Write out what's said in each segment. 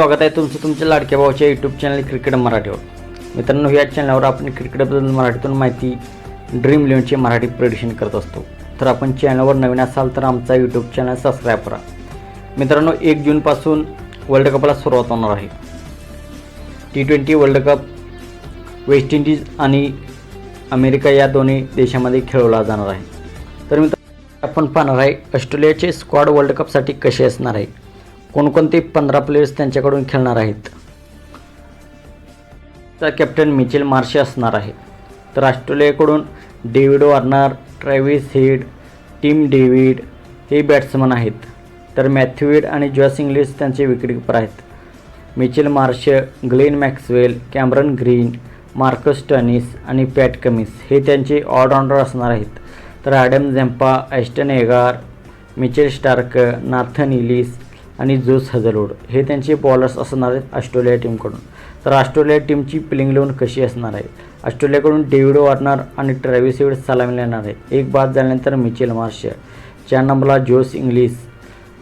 स्वागत आहे तुमचं तुमच्या लाडक्या भावाच्या यूट्यूब चॅनल क्रिकेट मराठीवर. मित्रांनो या चॅनलवर आपण क्रिकेटबद्दल मराठीतून माहिती ड्रीम इलेव्हनचे मराठी प्रेडिशन करत असतो. तर आपण चॅनलवर नवीन असाल तर आमचा यूट्यूब चॅनल सबस्क्राईब करा. मित्रांनो एक जूनपासून वर्ल्ड कपला सुरुवात होणार आहे. T twenty world cup West Indies आणि अमेरिका या दोन्ही देशामध्ये खेळवला जाणार आहे. तर मित्र आपण पाहणार आहे ऑस्ट्रेलियाचे स्क्वॉड वर्ल्ड कपसाठी कसे असणार आहे. कोणकोणते पंधरा प्लेयर्स त्यांच्याकडून खेळणार आहेत? तर कॅप्टन मिचेल मार्शे असणार आहे. तर ऑस्ट्रेलियाकडून David Warner Travis Head Tim David हे बॅट्समन आहेत. तर मॅथ्यूइड आणि जॉस इंग्लिश त्यांचे विकेटकीपर आहेत. Mitchell Marsh Glenn Maxwell Cameron Green Marcus Stoinis आणि पॅट कमिस हे त्यांचे ऑलराऊंडर असणार आहेत. तर Adam Zampa Ashton Agar Mitchell Starc Nathan Ellis आणि जोस हजलवूड हे त्यांचे बॉलर्स असणार आहेत ऑस्ट्रेलिया टीमकडून तर ऑस्ट्रेलिया टीमची प्लेइंग लेवन कशी असणार आहे? ऑस्ट्रेलियाकडून डेव्हिड वॉर्नर आणि ट्रॅव्हिस हेड सलामी येणार आहे. एक बाद झाल्यानंतर मिचेल मार्श चार नंबरला जोस इंग्लिश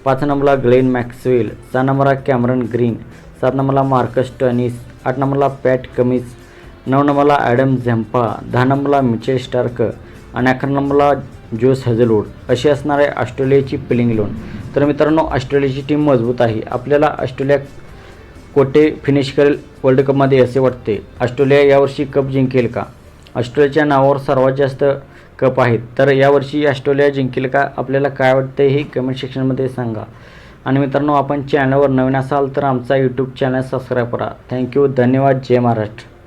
पाच नंबरला ग्लेन मॅक्सवेल सहा नंबरला कॅमरन ग्रीन सात नंबरला मार्कस टनिस आठ नंबरला पॅट कमिस नऊ नंबरला ॲडम झेम्पा दहा नंबरला मिचेल स्टार्क आणि अकरा नंबरला जोस हजलवूड अशी असणार आहे ऑस्ट्रेलियाची पिलिंग लोन. तर मित्रांनो ऑस्ट्रेलियाची टीम मजबूत आहे. आपल्याला ऑस्ट्रेलिया कोटे फिनिश करेल वर्ल्ड कपमध्ये असे वाटते? ऑस्ट्रेलिया यावर्षी कप जिंकेल का? ऑस्ट्रेलियाच्या नावावर सर्वात जास्त कप आहेत. तर यावर्षी ऑस्ट्रेलिया जिंकेल का? आपल्याला काय वाटतं हे कमेंट सेक्शनमध्ये सांगा. आणि मित्रांनो आपण चॅनलवर नवीन असाल तर आमचा यूट्यूब चॅनल सबस्क्राईब करा. थँक्यू धन्यवाद. जय महाराष्ट्र.